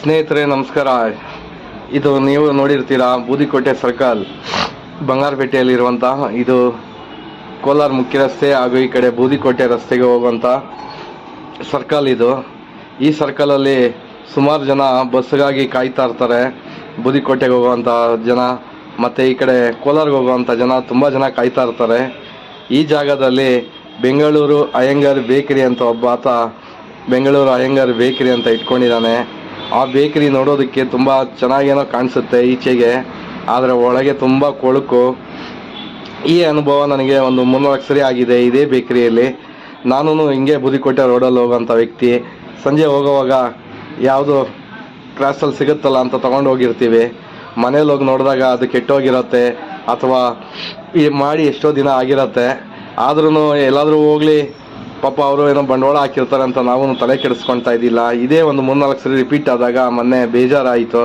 ಸ್ನೇಹಿತರೆ, ನಮಸ್ಕಾರ. ಇದು ನೀವು ನೋಡಿರ್ತೀರಾ, ಬೂದಿಕೋಟೆ ಸರ್ಕಲ್. ಬಂಗಾರಪೇಟೆಯಲ್ಲಿರುವಂತಹ, ಇದು ಕೋಲಾರ ಮುಖ್ಯ ರಸ್ತೆ ಹಾಗೂ ಈ ಕಡೆ ಬೂದಿಕೋಟೆ ರಸ್ತೆಗೆ ಹೋಗುವಂಥ ಸರ್ಕಲ್ ಇದು. ಈ ಸರ್ಕಲಲ್ಲಿ ಸುಮಾರು ಜನ ಬಸ್ಗಾಗಿ ಕಾಯ್ತಾ ಇರ್ತಾರೆ. ಬೂದಿಕೋಟೆಗೆ ಹೋಗುವಂಥ ಜನ, ಮತ್ತು ಈ ಕಡೆ ಕೋಲಾರ್ಗೆ ಹೋಗುವಂಥ ಜನ ತುಂಬ ಜನ ಕಾಯ್ತಾ ಇರ್ತಾರೆ. ಈ ಜಾಗದಲ್ಲಿ ಬೆಂಗಳೂರು ಅಯ್ಯಂಗಾರ್ ಬೇಕರಿ ಅಂತ ಒಬ್ಬ ಆತ, ಬೆಂಗಳೂರು ಅಯ್ಯಂಗಾರ್ ಬೇಕರಿ ಅಂತ ಇಟ್ಕೊಂಡಿದ್ದಾನೆ. ಆ ಬೇಕರಿ ನೋಡೋದಕ್ಕೆ ತುಂಬ ಚೆನ್ನಾಗೇನೋ ಕಾಣಿಸುತ್ತೆ ಈಚೆಗೆ, ಆದರೆ ಒಳಗೆ ತುಂಬ ಕೊಳುಕು. ಈ ಅನುಭವ ನನಗೆ ಒಂದು ಮೂರ್ನಾಲ್ಕು ಸರಿ ಆಗಿದೆ ಇದೇ ಬೇಕರಿಯಲ್ಲಿ. ನಾನು ಹಿಂಗೆ ಬುದಿಕೋಟೆ ರೋಡಲ್ಲಿ ಹೋಗೋಂಥ ವ್ಯಕ್ತಿ. ಸಂಜೆ ಹೋಗೋವಾಗ ಯಾವುದು ಕ್ರಾಸಲ್ಲಿ ಸಿಗುತ್ತಲ್ಲ ಅಂತ ತೊಗೊಂಡು ಹೋಗಿರ್ತೀವಿ. ಮನೇಲಿ ಹೋಗಿ ನೋಡಿದಾಗ ಅದು ಕೆಟ್ಟೋಗಿರತ್ತೆ ಅಥವಾ ಈ ಮಾಡಿ ಎಷ್ಟೋ ದಿನ ಆಗಿರತ್ತೆ. ಆದ್ರೂ ಎಲ್ಲಾದರೂ ಹೋಗ್ಲಿ. ಪಾಪ ಅವರು ಏನೋ ಬಂಡವಾಳ ಹಾಕಿರ್ತಾರೆ ಅಂತ ನಾವು ತಲೆ ಕೆಡಿಸ್ಕೊಳ್ತಾ ಇದ್ದಿಲ್ಲ. ಇದೇ ಒಂದು ಮೂರ್ನಾಲ್ಕು ಸರಿ ರಿಪೀಟ್ ಆದಾಗ ಮೊನ್ನೆ ಬೇಜಾರಾಯಿತು.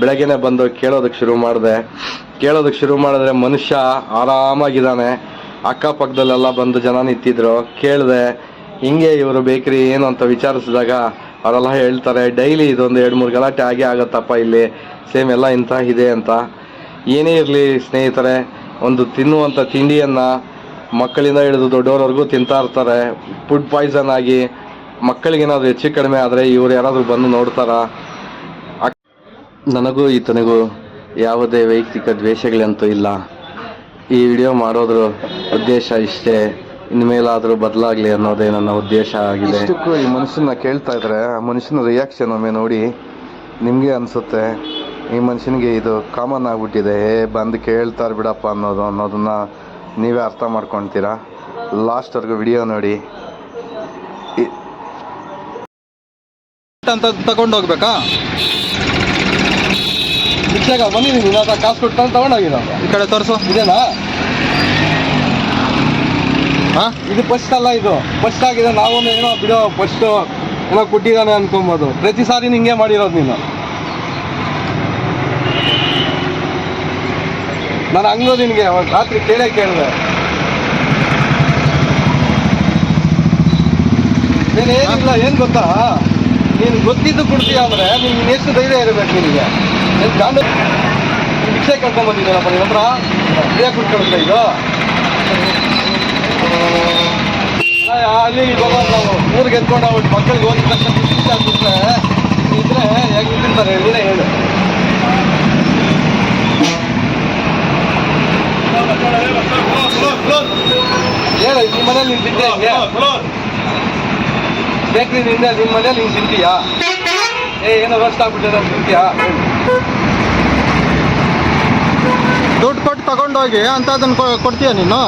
ಬೆಳಗ್ಗೆನೆ ಬಂದು ಕೇಳೋದಕ್ಕೆ ಶುರು ಮಾಡಿದೆ. ಕೇಳೋದಕ್ಕೆ ಶುರು ಮಾಡಿದ್ರೆ ಮನುಷ್ಯ ಆರಾಮಾಗಿದ್ದಾನೆ. ಅಕ್ಕಪಕ್ಕದಲ್ಲೆಲ್ಲ ಬಂದು ಜನ ನಿಂತಿದ್ರು. ಕೇಳಿದೆ, ಹಿಂಗೆ ಇವರು ಬೇಕ್ರಿ, ಏನು ಅಂತ ವಿಚಾರಿಸಿದಾಗ ಅವರೆಲ್ಲ ಹೇಳ್ತಾರೆ, ಡೈಲಿ ಇದೊಂದು ಎರಡು ಮೂರು ಗಲಾಟೆ ಆಗೇ ಆಗುತ್ತಪ್ಪ ಇಲ್ಲಿ. ಸೇಮ್ ಎಲ್ಲ ಇಂಥ ಇದೆ ಅಂತ. ಏನೇ ಇರಲಿ ಸ್ನೇಹಿತರೆ, ಒಂದು ತಿನ್ನುವಂಥ ತಿಂಡಿಯನ್ನು ಮಕ್ಕಳಿಂದ ಹಿಡಿದು ದೊಡ್ಡವರವರೆಗೂ ತಿಂತಾ ಇರ್ತಾರೆ. ಫುಡ್ ಪಾಯ್ಸನ್ ಆಗಿ ಮಕ್ಕಳಿಗೇನಾದ್ರು ಹೆಚ್ಚು ಕಡಿಮೆ ಆದರೆ ಇವ್ರು ಯಾರಾದರೂ ಬಂದು ನೋಡ್ತಾರಾ? ನನಗೂ ಈತನಿಗೂ ಯಾವುದೇ ವೈಯಕ್ತಿಕ ದ್ವೇಷಗಳಂತೂ ಇಲ್ಲ. ಈ ವಿಡಿಯೋ ಮಾಡೋದ್ರ ಉದ್ದೇಶ ಇಷ್ಟೇ. ಇನ್ಮೇಲಾದರೂ ಬದಲಾಗಲಿ ಅನ್ನೋದೇ ನನ್ನ ಉದ್ದೇಶ ಆಗಿದೆ. ಈ ಮನುಷ್ಯನ ಕೇಳ್ತಾ ಇದ್ರೆ, ಆ ಮನುಷ್ಯನ ರಿಯಾಕ್ಷನ್ ಒಮ್ಮೆ ನೋಡಿ ನಿಮಗೆ ಅನಿಸುತ್ತೆ, ಈ ಮನುಷ್ಯನಿಗೆ ಇದು ಕಾಮನ್ ಆಗಿಬಿಟ್ಟಿದೆ. ಏ, ಬಂದು ಕೇಳ್ತಾರೆ ಬಿಡಪ್ಪ ಅನ್ನೋದು, ಅನ್ನೋದನ್ನ ನೀವೇ ಅರ್ಥ ಮಾಡ್ಕೊತೀರಾ? ಲಾಸ್ಟ್ವರೆಗೂ ವಿಡಿಯೋ ನೋಡಿ. ಅಂತ ತಗೊಂಡು ಹೋಗ್ಬೇಕಾ ಬನ್ನಿ ಬಂದಿದ್ದೀನಿ ಇವಾಗ ಕಾಸು ಕೊಟ್ಟು ತಗೊಂಡೋಗಿರೋ. ಈ ಕಡೆ ತೋರಿಸು. ಇದೇನಾ? ಹಾಂ ಇದು ಫಸ್ಟ್ ಅಲ್ಲ ಇದು. ಫಸ್ಟ್ ಆಗಿದೆ ನಾವು ಏನೋ ಬಿಡೋ ಫಸ್ಟ್ ಏನೋ ಕೊಟ್ಟಿದ್ದಾನೆ ಅನ್ಕೊಬೋದು. ಪ್ರತಿ ಸಾರಿ ಹಿಂಗೆ ಮಾಡಿರೋದು ನೀನು. ನಾನು ಹಂಗೋ ನಿನಗೆ ರಾತ್ರಿ ಕೇಳೇ ಕೇಳಿದೆ. ಏನಿಲ್ಲ, ಏನು ಗೊತ್ತಾ? ನೀನು ಗೊತ್ತಿದ್ದು ಕೊಡ್ತೀಯ ಅಂದರೆ ನೀನು ಎಷ್ಟು ಧೈರ್ಯ ಇರಬೇಕು ನಿನಗೆ? ನೀನು ಗಾಂಡ ಭಿಕ್ಷೆ ಕರ್ಕೊಂಡ್ ಬಂದಿದ್ದೀನಪ್ಪ ನಿನ್ನ ಹತ್ರ? ಫ್ರೀಯಾಗಿ ಕುಟ್ಕೊಳ್ತಾ ಇದು ಅಲ್ಲಿ ಹೋಗೋದು ನಾವು ಊರಿಗೆ ಎತ್ಕೊಂಡು ಅವ್ರು ಮಕ್ಕಳಿಗೆ ಓದಿದ ತಕ್ಷಣ ಇದ್ರೆ ಹೇಗೆ ತಿಂತಾರೆ ನೀನೇ ಹೇಳು ಹೇಳು ನಿಮ್ಮ ಮನೇಲಿ ನೀನು ತಿಂತೀಯ ಹಿಂಗೆ ಬೇಕ್ರಿ ನಿಂದ ನಿಮ್ಮ ಮನೇಲಿ ನೀನು ತಿಂತೀಯಾ ಏ ಏನೋ ರೋಸ್ಟ್ ಆಗ್ಬಿಟ್ಟಿದೆ ತಿಂತೀಯಾ. ದುಡ್ಡು ಕೊಟ್ಟು ತಗೊಂಡೋಗಿ ಅಂತ ಅದನ್ನ ಕೊಡ್ತೀಯ ನೀನು?